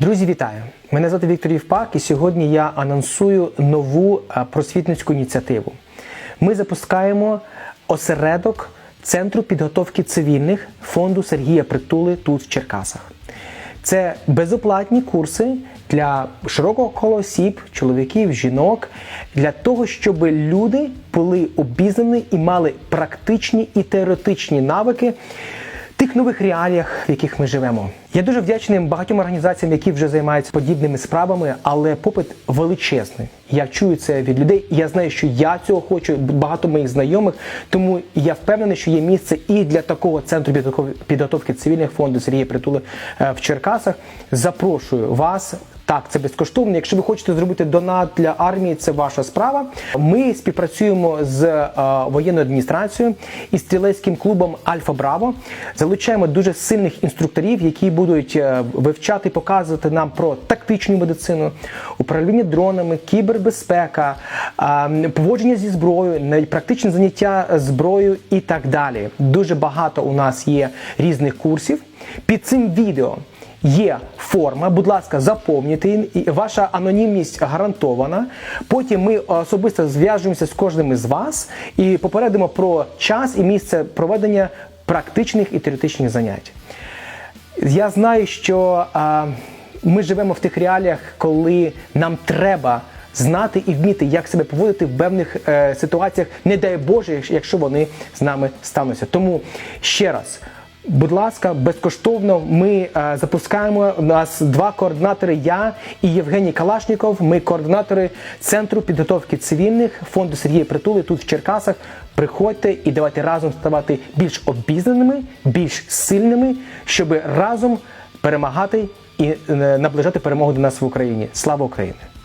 Друзі, вітаю! Мене звати Віктор Євпак, і сьогодні я анонсую нову е, просвітницьку ініціативу. Ми запускаємо осередок Центру підготовки цивільних фонду Сергія Притули тут в Черкасах. Це безоплатні курси для широкого кола осіб, чоловіків, жінок, для того, щоб люди були обізнані і мали практичні і теоретичні навики тих нових реаліях, в яких ми живемо. Я дуже вдячний багатьом організаціям, які вже займаються подібними справами, але попит величезний. Я чую це від людей. Я знаю, що я цього хочу, багато моїх знайомих. Тому я впевнений, що є місце і для такого центру підготов- підготовки цивільних фонду Сергія Притули е, в Черкасах. Запрошую вас. Так, це безкоштовно. Якщо ви хочете зробити донат для армії, це ваша справа. Ми співпрацюємо з е, воєнною адміністрацією і стрілецьким клубом Альфа Браво. Залучаємо дуже сильних інструкторів, які будуть е, вивчати, показувати нам про тактичну медицину, управління дронами, кібербезпека, е, поводження зі зброєю, навіть практичне заняття зброєю і так далі. Дуже багато у нас є різних курсів. Під цим відео. Є форма, будь ласка, заповнюйте і ваша анонімність гарантована. Потім ми особисто зв'яжемося з кожним із вас і попередимо про час і місце проведення практичних і теоретичних занять. Я знаю, що а, ми живемо в тих реаліях, коли нам треба знати і вміти, як себе поводити в певних е, ситуаціях, не дай Боже, якщо вони з нами стануться. Тому ще раз. Будь ласка, безкоштовно ми е, запускаємо. У нас два координатори. Я і Євгеній Калашніков. Ми координатори центру підготовки цивільних фонду Сергія Притули тут в Черкасах. Приходьте і давайте разом ставати більш обізнаними, більш сильними, щоб разом перемагати і е, наближати перемогу до нас в Україні. Слава Україні!